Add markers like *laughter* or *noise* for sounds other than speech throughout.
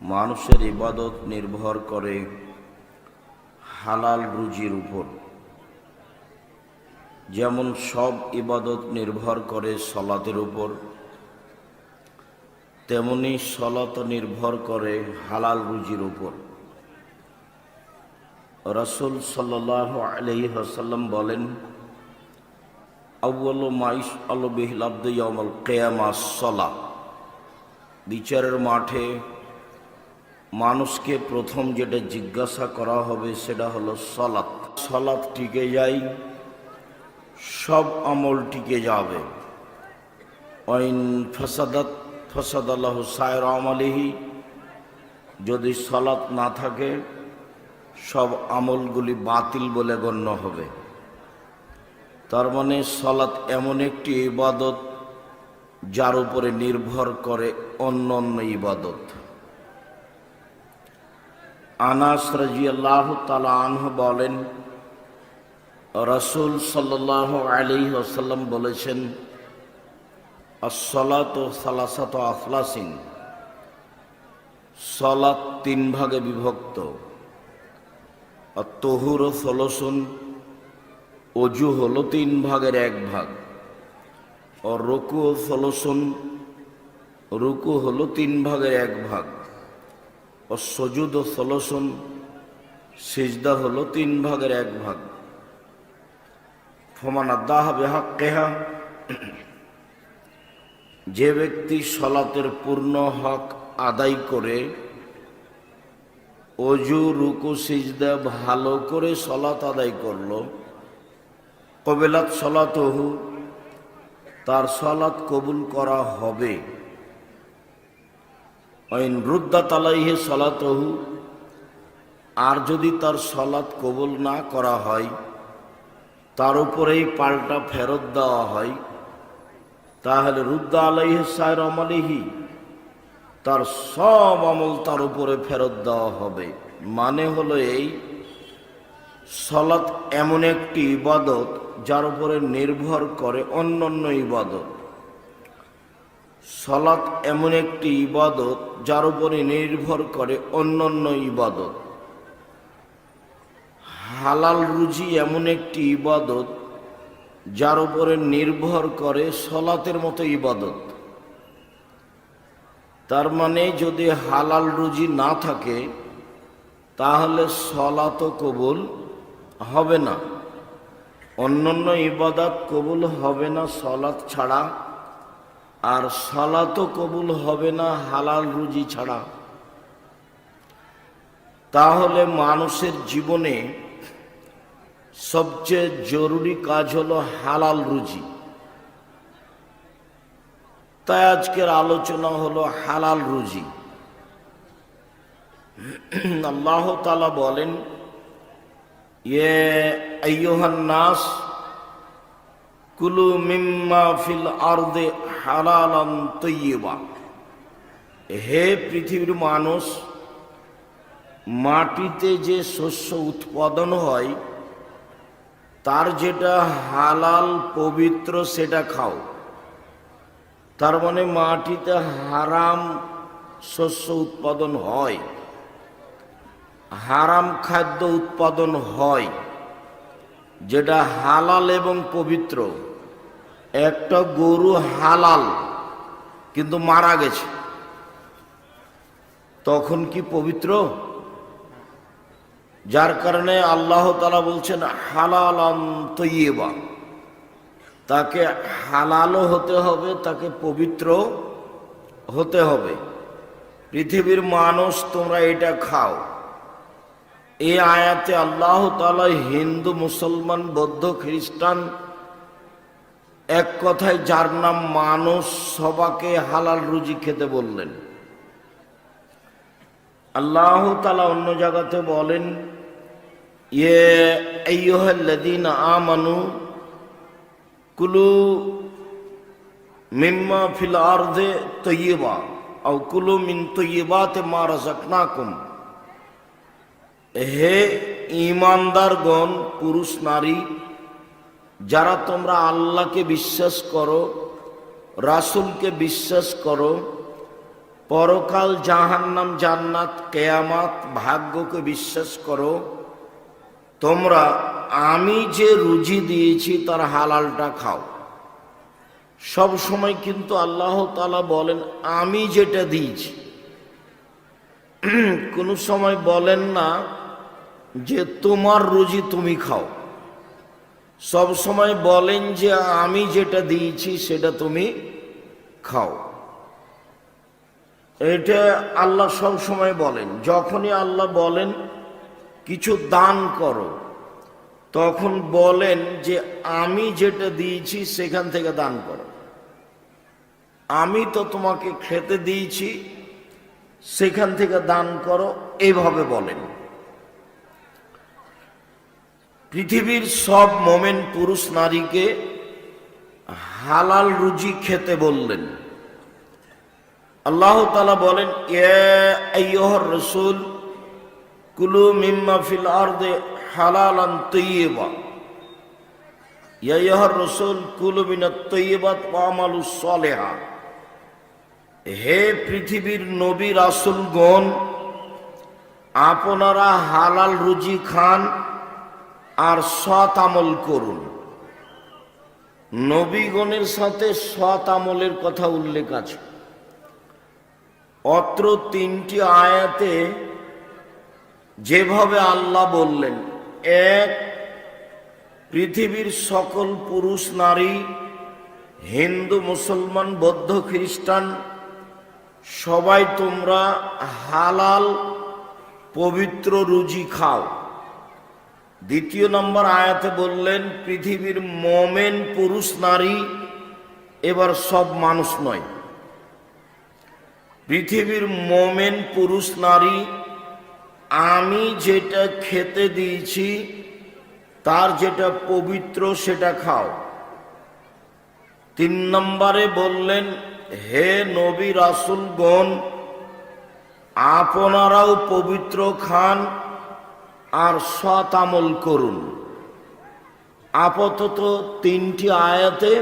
মানুষের ইবাদত নির্ভর করে হালাল রুজির উপর। যেমন সব ইবাদত নির্ভর করে সলাতের উপর, তেমনি সলাত নির্ভর করে হালাল রুজির উপর। রসুল সাল্লাহ আলহি হাসাল্লাম বলেন আউ্ল মাইস আলবিহিল আব্দুল কেয়ামা সলা বিচারের মাঠে মানুষকে প্রথম যেটা জিজ্ঞাসা করা হবে সেটা হলো সলাৎ। সলাৎ টিকে যায় সব আমল টিকে যাবে। ওইন ফসাদাত ফসাদ আল্লাহ সায়র আমলিহি, যদি সলাৎ না থাকে, সব আমলগুলি বাতিল বলে গণ্য হবে। তার মানে সলাৎ এমন একটি ইবাদত, যার উপরে নির্ভর করে অন্য অন্য ইবাদত। আনাস রাজিয়াল্লাহ তালা আনহ বলেন, রসুল সাল্লাহ আলী আসাল্লাম বলেছেন আসলাত সালাসাত আফলাসিন সলাত তিন ভাগে বিভক্ত। তহুর ও ফলসুন অজু হলো তিন ভাগের এক ভাগ। ও রুকু ও ফলসুন রুকু হলো তিন ভাগের এক ভাগ। ও ও ফলসুন সিজদা হলো তিন ভাগের এক ভাগ। ফমান আদাহ বেহাক কেহা। যে ব্যক্তি সলাতের পূর্ণ হক আদায় করে, অজু, রুকু, সিজদা ভালো করে সলাত আদায় করল, কবেলাত সলাতহু, তার সলাত কবুল করা হবে। ঐন রুদ্দা তালাইহে সলাতহু, আর যদি তার সলাৎ কবুল না করা হয়, তার উপরেই পাল্টা ফেরত দেওয়া হয়, তাহলে রুদ্দা আলাইহে সায়র আমলিহি তার সব আমল তার উপরে ফেরত দেওয়া হবে। মানে হলো এই সলাৎ এমন একটি ইবাদত যার উপরে নির্ভর করে অন্য অন্য ইবাদত। সলাৎ এমন একটি ইবাদত যার উপরে নির্ভর করে অন্য অন্য ইবাদত। হালাল রুজি এমন একটি ইবাদত যার উপরে নির্ভর করে সলাতের মতো ইবাদত। তার মানে যদি হালাল রুজি না থাকে, তাহলে সলাত কবুল হবে না। অন্যান্য ইবাদত কবুল হবে না সলাৎ ছাড়া আর সলাতও কবুল হবে না, হালাল রুজি ছাড়া। তাহলে মানুষের জীবনে সবচেয়ে জরুরি কাজ হলো হালাল রুজি। তাই আজকের আলোচনা হলো হালাল রুজি। আল্লাহ তালা বলেন ইয়ে আইয়ুহান নাস, কুলু মিম্মা ফিল আরদে হে পৃথিবীর মানুষ, মাটিতে যে শস্য উৎপাদন হয়, তার যেটা হালাল, পবিত্র, সেটা খাও। তার মানে মাটিতে হারাম শস্য উৎপাদন হয়, হারাম খাদ্য উৎপাদন হয়, যেটা হালাল এবং পবিত্র। একটা গরু হালাল, কিন্তু মারা গেছে। তখন কি পবিত্র? যার কারণে আল্লাহ তালা বলছেন হালাল তৈবা তাকে হালালও হতে হবে, তাকে পবিত্র হতে হবে। পৃথিবীর মানুষ, তোমরা এটা খাও। এই আয়াতে আল্লাহ তালা হিন্দু, মুসলমান, বৌদ্ধ, খ্রিস্টান এক কথায় যার নাম মানুষ সবাকে হালাল রুজি খেতে বললেন। আল্লাহ তালা অন্য জায়গাতে বলেন ইয়ে আমানু কুলু মিম্মা ফিল আর্দে তৈবা আও কুলু মিন তৈবাতে মা রাজাকনাকুম হে ইমানদারগণ পুরুষ নারী যারা তোমরা আল্লাহকে বিশ্বাস করো, রাসুলকে বিশ্বাস করো, পরকাল জাহান্নাম, জান্নাত, কেয়ামাত, ভাগ্যকে বিশ্বাস করো, তোমরা আমি যে রুজি দিয়েছি তার হালালটা খাও। সব সময় কিন্তু আল্লাহ তালা বলেন, আমি যেটা দিয়েছি। *clears throat* কোনো সময় বলেন না যে তোমার রুজি তুমি খাও। সব সময় বলেন যে আমি যেটা দিয়েছি সেটা তুমি খাও। এটা আল্লাহ সব সময় বলেন। যখনই আল্লাহ বলেন, কিছু দান করো, তখন বলেন যে আমি যেটা দিয়েছি সেখান থেকে দান করো। আমি তো তোমাকে খেতে দিয়েছি, সেখান থেকে দান করো এইভাবে বলেন। পৃথিবীর সব মোমেন পুরুষ নারীকে হালাল রুজি খেতে বললেন। আল্লাহ তালা বলেন রসুল, কুলু মিম্মা ফিল আর্দে হালালান তৈবা ইয়হর রসুল, কুলু মিনা তৈবাত পামালু সলেহা। হে পৃথিবীর নবী রাসুলগণ, আপনারা হালাল রুজি খান আর সৎ আমল করুন। নবীগণের সাথে সৎ আমলের কথা উল্লেখ আছে। অত্র তিনটি আয়াতে যেভাবে আল্লাহ বললেন, এক, পৃথিবীর সকল পুরুষ, নারী, হিন্দু, মুসলমান, বৌদ্ধ, খ্রিস্টান, সবাই তোমরা হালাল, পবিত্র রুজি খাও। দ্বিতীয় নম্বর আয়াতে বললেন, পৃথিবীর মোমেন পুরুষ, নারী, এবার সব মানুষ নয়। পৃথিবীর মোমেন পুরুষ, নারী, আমি যেটা খেতে দিয়েছি, তার যেটা পবিত্র, সেটা খাও। তিন নম্বরে বললেন, হে নবী রাসুলগণ, আপনারাও পবিত্র খান আর সৎ আমল করুন। আপাতত তিনটি আয়াতে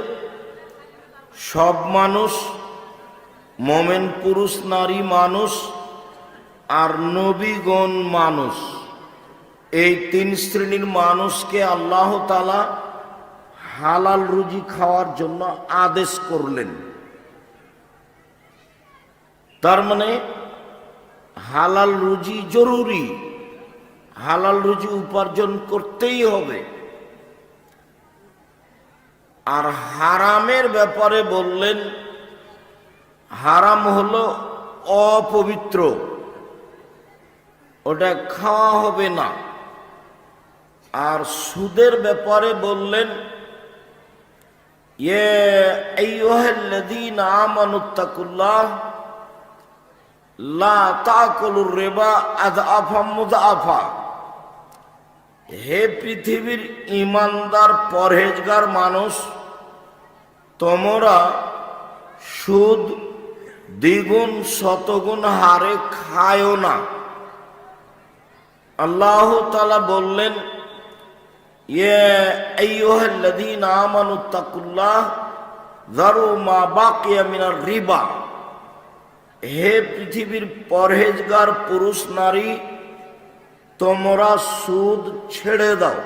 সব মানুষ, মোমেন পুরুষ, নারী মানুষ আর নবীগণ মানুষ, এই তিন শ্রেণির মানুষকে আল্লাহ তালা হালাল রুজি খাওয়ার জন্য আদেশ করলেন। তার মানে হালাল রুজি জরুরি। হালাল রুজি উপার্জন করতেই হবে। আর হারামের ব্যাপারে বললেন, হারাম হলো অপবিত্র। ওটা খাওয়া হবে না। আর সুদের ব্যাপারে বললেন ইয়ে লা রিবা মুযআফা। হে পৃথিবীর ইমানদার পরহেজগার মানুষ, তোমরা সুদ দ্বিগুণ, শতগুণ হারে খায়ও না। আল্লাহ তালা বললেন হে পৃথিবীর পরহেজগার পুরুষ নারী তোমরা সুদ ছেড়ে দাও।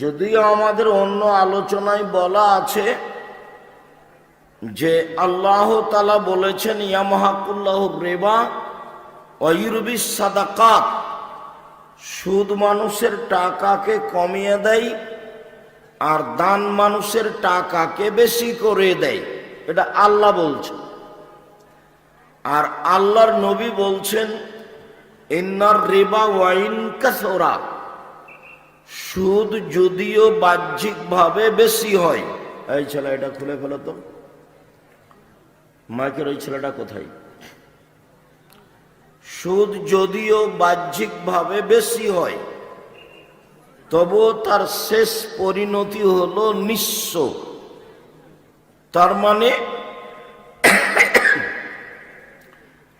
যদিও আমাদের অন্য আলোচনায় বলা আছে যে আল্লাহ তালা বলেছেন, ইয়ামাহাকুল্লাহ রেবা অয়ুরবিস সাদাকাত। সুদ মানুষের টাকাকে কমিয়ে দেয় আর দান মানুষের টাকাকে বেশি করে দেয়। এটা আল্লাহ বলছে আর আল্লাহর নবী বলছেন ইন্নার রেবা ওয়াইন কাসোরা। সুদ যদিও বাহ্যিকভাবে বেশি হয়। এই ছেলে এটা খুলে ফেলো তো। মাইকের ওই ছেলেটা কোথায়? সুদ যদিও বাহ্যিকভাবে বেশি হয়, তবুও তার শেষ পরিণতি হলো নিঃস্ব। তার মানে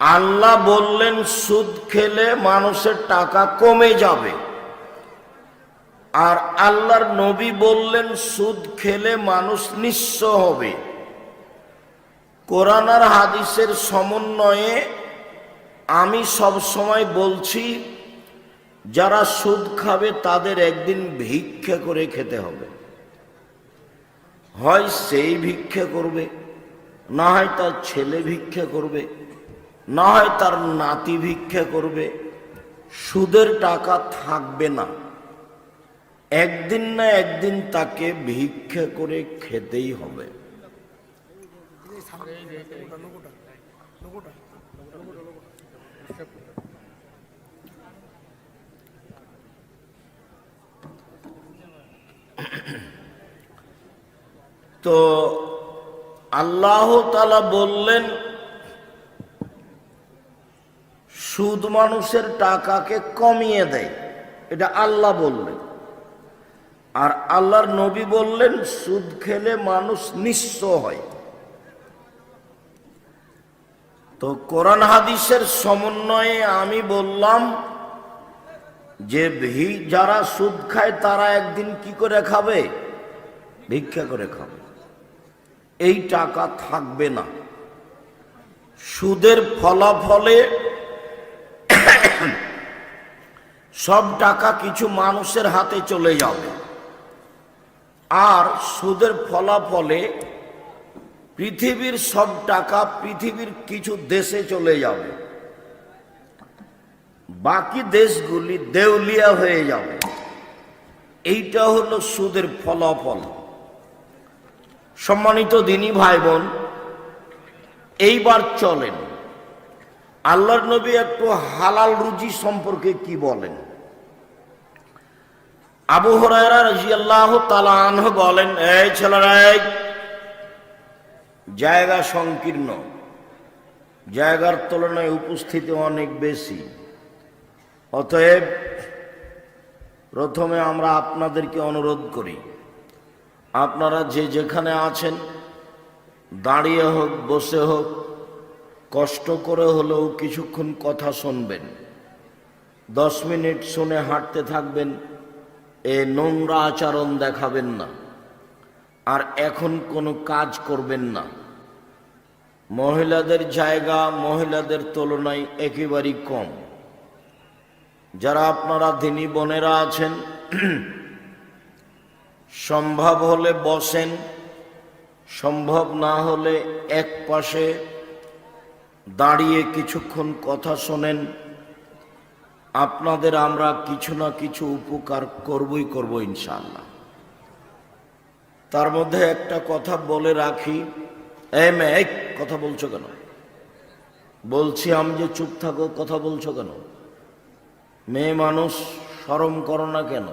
আল্লাহ বললেন, সুদ খেলে মানুষের টাকা কমে যাবে। আর আল্লাহর নবী বললেন, সুদ খেলে মানুষ নিঃস্ব হবে। কোরআন আর হাদিসের সমন্বয়ে আমি সব সময় বলছি, যারা সুদ খাবে তাদের একদিন ভিক্ষা করে খেতে হবে। হয় সেই ভিক্ষা করবে, না হয় তার ছেলে ভিক্ষা করবে। না হয় তার নাতি ভিক্ষা করবে। সুদের টাকা থাকবে না। একদিন না একদিন তাকে ভিক্ষা করে খেতেই হবে। তো আল্লাহ তালা বললেন সুদ মানুষের টাকাকে কমিয়ে দেয়। এটা আল্লাহ বললেন। আর আল্লাহর নবী বললেন, সুদ খেলে মানুষ নিঃস্ব হয়। তো কোরআন হাদিসের সমন্বয়ে আমি বললাম যে, ভি যারা সুদ খায়, তারা একদিন কি করে খাবে? ভিক্ষা করে খাবে। এই টাকা থাকবে না। সুদের ফলাফলে সব টাকা কিছু মানুষের হাতে চলে যাবে। আর সুদের ফলাফলে পৃথিবীর সব টাকা পৃথিবীর কিছু দেশে চলে যাবে। বাকি দেশগুলি দেউলিয়া হয়ে যাবে। এইটা হলো সুদের ফলাফল। সম্মানিত দিনী ভাই বোন, এইবার চলেন। আল্লাহর নবী একটু হালাল রুজি সম্পর্কে কি বলেন? আবু বলেন, এই ছেলেরা জায়গা সংকীর্ণ। জায়গার তুলনায় উপস্থিতি অনেক বেশি। অতএব প্রথমে আমরা আপনাদেরকে অনুরোধ করি, আপনারা যে যেখানে আছেন, দাঁড়িয়ে হোক, বসে হোক কষ্ট করে হলেও কিছুক্ষণ কথা শুনবেন। দশ মিনিট শুনে হাঁটতে থাকবেন, এ নোংরা আচরণ দেখাবেন না। আর এখন কোনো কাজ করবেন না। মহিলাদের জায়গা মহিলাদের তুলনায় একেবারেই কম। যারা আপনারা দিনী বোনেরা আছেন, *clears throat* সম্ভব হলে বসেন, সম্ভব না হলে এক পাশে দাঁড়িয়ে কিছুক্ষণ কথা শোনেন, আপনাদের আমরা কিছু না কিছু উপকার করবই করব ইনশাল্লাহ তার মধ্যে একটা কথা বলে রাখি এম এক কথা বলছো কেন? বলছি, আমি যে চুপ থাকো, কথা বলছো কেন? মেয়ে মানুষ সরম করো না কেন?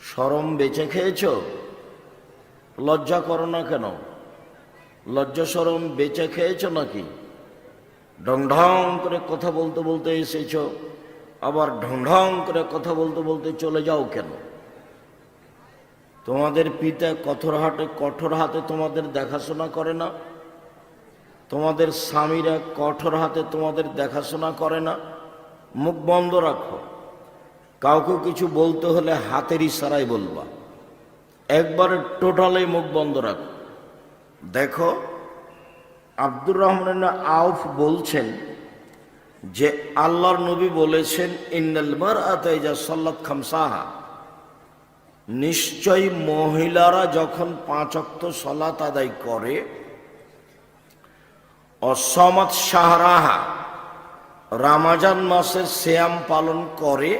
সরম বেঁচে খেয়েছো? লজ্জা করো না কেন? লজ্জা সরম বেঁচে খেয়েছো নাকি? ঢং ঢং করে কথা বলতে বলতে এসেছ, আবার ঢং ঢং করে কথা বলতে বলতে চলে যাও কেন? তোমাদের পিতা কঠোর হাটে, কঠোর হাতে তোমাদের দেখাশোনা করে না। তোমাদের স্বামীরা কঠোর হাতে তোমাদের দেখাশোনা করে না। মুখ বন্ধ রাখো। কাউকে কিছু বলতে হলে হাতের ইশারায় বলবা। একবারে টোটালে মুখ বন্ধ রাখো। দেখো আব্দুর রহমান আউফ বলছেন যে, আল্লাহর নবী বলেছেন, ইন্নাল মার আতাইজা সাল্লাত খামসাহা। নিশ্চয়ই মহিলারা যখন পাঁচ অক্ত সলাত আদায় করে, অসমত শাহরাহা, রামাজান মাসের শ্যাম পালন করে,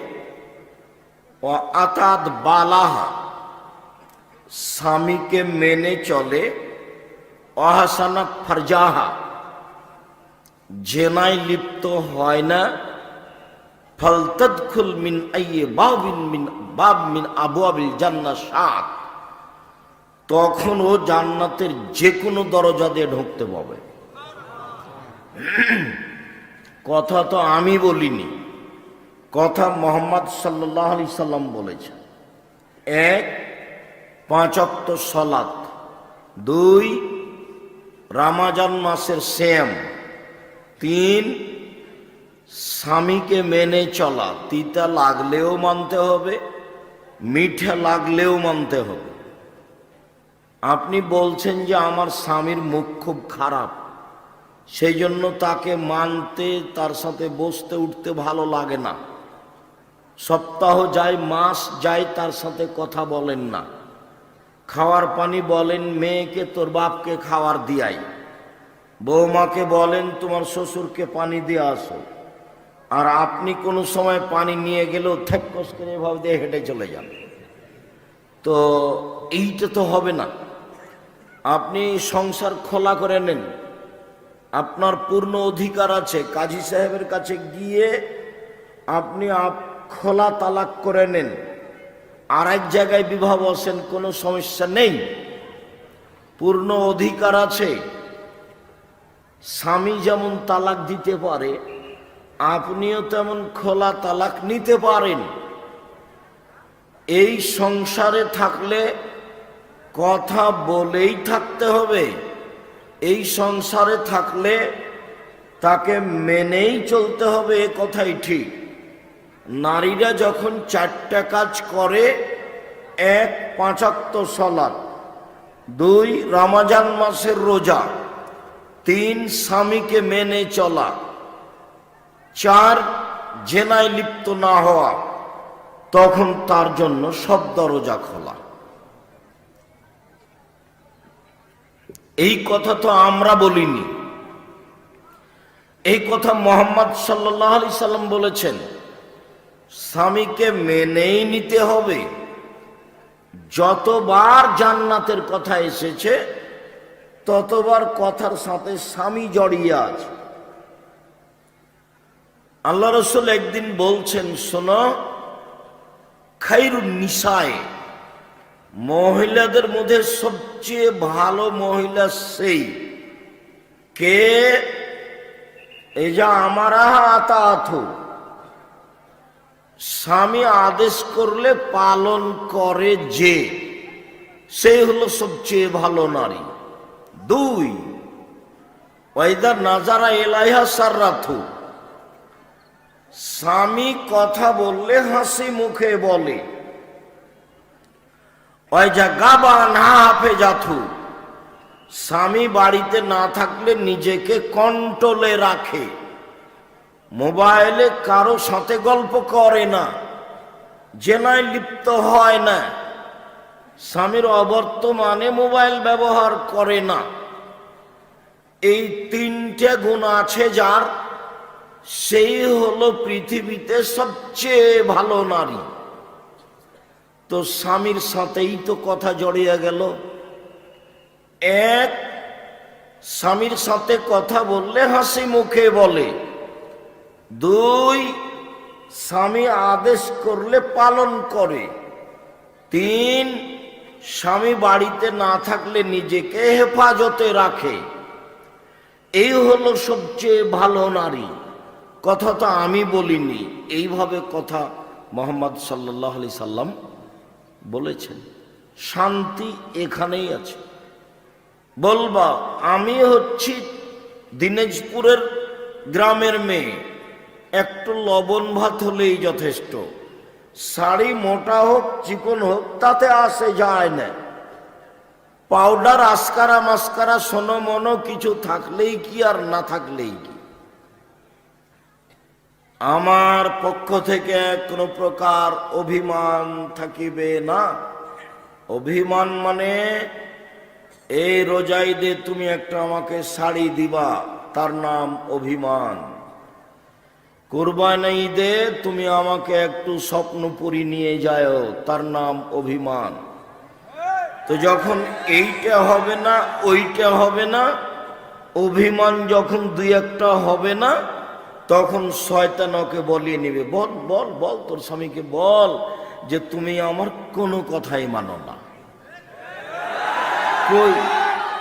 ও আতাদ বালাহা, স্বামীকে মেনে চলে অহাসানা ফারজাহা। জেনায় লিপ্ত হয় না। ফলতদখুল মিন আইয়ে বাবিন মিন, বাব মিন আবু আবিল জান্না সাত তখন ও জান্নাতের যে কোনো দরজা দিয়ে ঢুকতে পাবে। কথা তো আমি বলিনি। কথা মোহাম্মদ সাল্লাহ আলি সাল্লাম বলেছেন। এক, পাঁচ অক্ত সলাত। দুই রামাজান মাসের শ্যাম। তিন, স্বামীকে মেনে চলা। তিতা লাগলেও মানতে হবে, মিঠা লাগলেও মানতে হবে। আপনি বলছেন যে আমার স্বামীর মুখ খুব খারাপ। সেই জন্য তাকে মানতে, তার সাথে বসতে, উঠতে ভালো লাগে না। সপ্তাহ যায়, মাস যায়, তার সাথে কথা বলেন না। খাওয়ার পানি বলেন, মেয়েকে তোর বাপকে খাওয়ার দিয়াই। বৌমাকে বলেন, তোমার শ্বশুরকে পানি দিয়ে আসো। আর আপনি কোনো সময় পানি নিয়ে গেলেও থেকস করে এভাবে দিয়ে হেঁটে চলে যান। তো এইটা তো হবে না। আপনি সংসার খোলা করে নেন। আপনার পূর্ণ অধিকার আছে। কাজী সাহেবের কাছে গিয়ে আপনি আপ খোলা তালাক করে নেন। আর এক জায়গায় বিবাহ বসেন কোনো সমস্যা নেই। পূর্ণ অধিকার আছে। স্বামী যেমন তালাক দিতে পারে, আপনিও তেমন খোলা তালাক নিতে পারেন। এই সংসারে থাকলে কথা বলেই থাকতে হবে। এই সংসারে থাকলে তাকে মেনেই চলতে হবে, এ কথাই ঠিক। নারীরা যখন চারটা কাজ করে, এক পাঁচাত্ত সলাৎ দুই রামাজান মাসের রোজা, তিন স্বামীকে মেনে চলা, চার জেনায় লিপ্ত না হওয়া, তখন তার জন্য সব দরজা খোলা। এই কথা তো আমরা বলিনি। এই কথা মোহাম্মদ সাল্লাহ আলি সাল্লাম বলেছেন। স্বামীকে মেনেই নিতে হবে। যতবার জান্নাতের কথা এসেছে, ততবার কথার সাথে স্বামী জড়িয়ে আছে। আল্লাহ রসুল একদিন বলছেন, শোনো, খাইরুন নিশায় মহিলাদের মধ্যে সবচেয়ে ভালো মহিলা সেই। কে? এই যা আমারা আতাথ স্বামী আদেশ করলে পালন করে যে সেই হলো সবচেয়ে ভালো নারী। দুই, ওয়াইদা নাজারা এলাইহা সার্রাথু স্বামী কথা বললে হাসি মুখে বলে ওই যা গাবা না হাফে যাথু স্বামী বাড়িতে না থাকলে নিজেকে কন্ট্রোলে রাখে। মোবাইলে কারও সাথে গল্প করে না, জেনায় লিপ্ত হয় না, স্বামীর অবর্তমানে মোবাইল ব্যবহার করে না। এই তিনটে গুণ আছে যার, সেই হলো পৃথিবীতে সবচেয়ে ভালো নারী। তো স্বামীর সাথেই তো কথা জড়িয়ে গেল। এক, স্বামীর সাথে কথা বললে হাসি মুখে বলে। দুই, স্বামী আদেশ করলে পালন করে। তিন, স্বামী বাড়িতে না থাকলে নিজেকে হেফাজতে রাখে। এই হলো সবচেয়ে ভালো নারী। কথা তো আমি বলিনি, এইভাবে কথা মোহাম্মদ সাল্লাহ আলি সাল্লাম বলেছেন। শান্তি এখানেই আছে। বলবা, আমি হচ্ছি দিনাজপুরের গ্রামের মেয়ে। একটু লবণ ভাত হলেই যথেষ্ট। শাড়ি মোটা হোক, চিকন হোক, তাতে আসে যায় না। পাউডার, আসকারা মাস্কারা, সোনো মনো কিছু থাকলেই কি আর না থাকলেই কি? আমার পক্ষ থেকে কোনো প্রকার অভিমান থাকিবে না। অভিমান মানে এই রোজাই দে তুমি একটা আমাকে শাড়ি দিবা, তার নাম অভিমান। কোরবানি দে, তুমি আমাকে একটু স্বপ্নপুরি নিয়ে যায় তার নাম অভিমান। তো যখন এইটা হবে না, ওইটা হবে না, অভিমান যখন দুই একটা হবে না, তখন শয়তানকে বলিয়ে নেবে, বল বল বল, তোর স্বামীকে বল যে তুমি আমার কোনো কথাই মানো না। কই?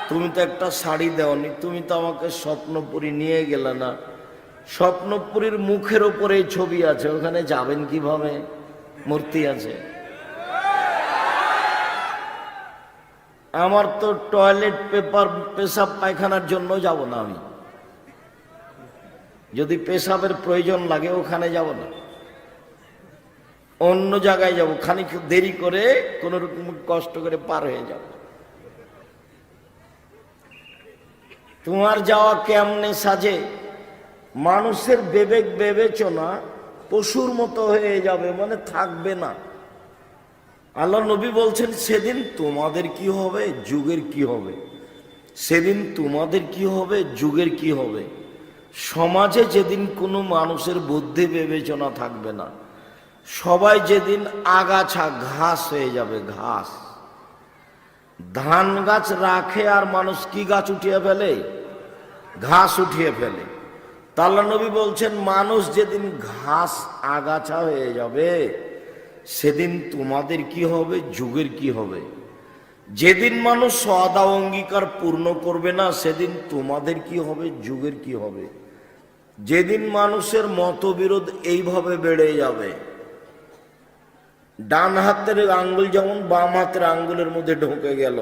তুমি তো একটা শাড়ি দেওনি, তুমি তো আমাকে স্বপ্নপুরি নিয়ে গেলে না। স্বপ্নপুরীর মুখের ওপরে ছবি আছে, ওখানে যাবেন কীভাবে? মূর্তি আছে। আমার তো টয়লেট পেপার, পেশাব পায়খানার জন্য যাব না আমি। যদি পেশাবের প্রয়োজন লাগে, ওখানে যাব না। অন্য জায়গায় যাব, খানিক দেরি করে কোনো রকম কষ্ট করে পার হয়ে যাব। তোমার যাওয়া কেমনে সাজে? মানুষের বিবেক বিবেচনা পশুর মতো হয়ে যাবে মানে থাকবে না। আল্লাহ নবী বলছেন, সেদিন তোমাদের কি হবে? যুগের কি হবে? সেদিন তোমাদের কি হবে? যুগের কি হবে? সমাজে যেদিন কোনো মানুষের বুদ্ধি বিবেচনা থাকবে না, সবাই যেদিন আগাছা ঘাস হয়ে যাবে, ঘাস। ধান গাছ রাখে আর মানুষ কি গাছ উঠিয়ে ফেলে? ঘাস উঠিয়ে ফেলে। তাল্লা নবী বলছেন, মানুষ যেদিন ঘাস, আগাছা হয়ে যাবে, সেদিন তোমাদের কি হবে? যুগের কি হবে? যেদিন মানুষ সদা অঙ্গীকার পূর্ণ করবে না, সেদিন তোমাদের কি হবে? যুগের কি হবে? যেদিন মানুষের মতবিরোধ এইভাবে বেড়ে যাবে, ডান হাতের আঙ্গুল যেমন বাম হাতের আঙ্গুলের মধ্যে ঢুকে গেল,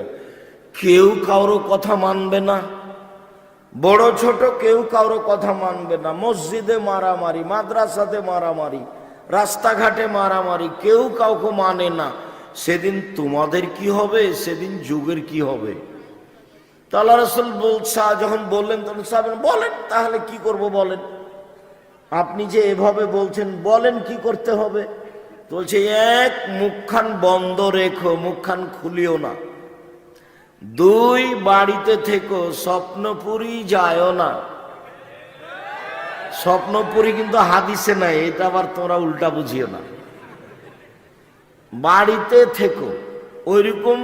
কেউ কারও কথা মানবে না। বড় ছোট কেউ কারও কথা মানবে না। মসজিদে মারামারি, মাদ্রাসাতে মারামারি, রাস্তাঘাটে মারামারি, কেউ কাউকে মানে না। সেদিন তোমাদের কি হবে? সেদিন যুগের কি হবে? তাল্লা রসুল বলছা যখন বললেন, তখন সাহেব বলেন, তাহলে কি করব বলেন? আপনি যে এভাবে বলছেন, বলেন কি করতে হবে? বলছে, এক মুখখান বন্ধ রেখো, মুখখান খুলিও না। দুই বাড়িতে থেকো, স্বপ্নপুরি যায়ও না। স্বপ্নপুরি কিন্তু হাদিসে নাই, এটা আবার তোমরা উল্টা বুঝিও না। বাড়িতে থেকো, ওইরকম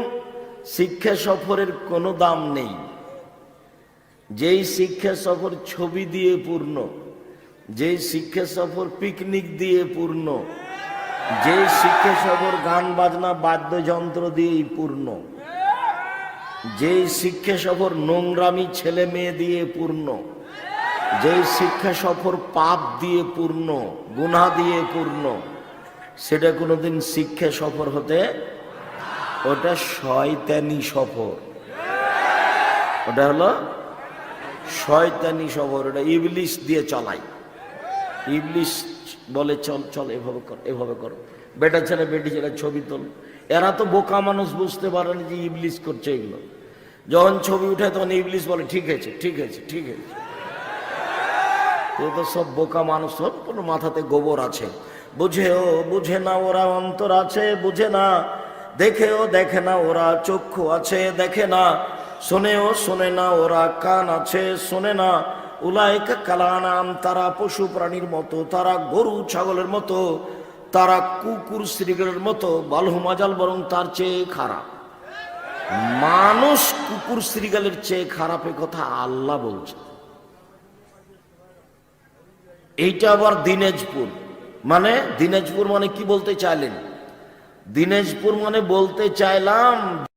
শিক্ষা সফরের কোনো দাম নেই। যেই শিক্ষা সফর ছবি দিয়ে পূর্ণ, যেই শিক্ষা সফর পিকনিক দিয়ে পূর্ণ যে শিক্ষা সফর গান বাজনা বাদ্যযন্ত্র দিয়েই পূর্ণ যে শিক্ষা সফর নোংরামি ছেলে মেয়ে দিয়ে পূর্ণ যে শিক্ষা সফর পাপ দিয়ে পূর্ণ গুনা দিয়ে পূর্ণ, সেটা কোনোদিন শিক্ষা সফর হতে ওটা শয়তানি সফর। ওটা হলো শয়তানি সফর, ওটা ইবলিশ দিয়ে চলাই। ইবলিশ বলে, চল চল, এভাবে কর, এভাবে করো। বেটা ছেলে, বেটি ছেলে, ছবি তোল। এরা তো বোকা মানুষ, বুঝতে পারে না যে ইবলিশ করছে এগুলো। যখন ছবি উঠে তখন ইবলিশ বলে, ঠিক আছে ঠিক আছে ঠিক আছে। তো সব বোকা মানুষ, সব কোনো মাথাতে গোবর আছে। বুঝেও, বুঝে না ওরা অন্তর আছে, বুঝে না। দেখেও দেখে না ওরা চক্ষু আছে, দেখে না। শোনেও শোনে না ওরা কান আছে, শোনে না। উলায়কা কালানাম, তারা পশু প্রাণীর মতো, তারা গরু, ছাগলের মতো। তারা কুকুর শ্রীগের মতো বালহুমাজাল বরং তার চেয়ে খারাপ। মানুষ কুকুর শ্রীগালের চেয়ে খারাপের কথা আল্লাহ বলছে এইটা আবার দিনাজপুর। মানে দিনাজপুর মানে কি বলতে চাইলেন? দিনাজপুর মানে বলতে চাইলাম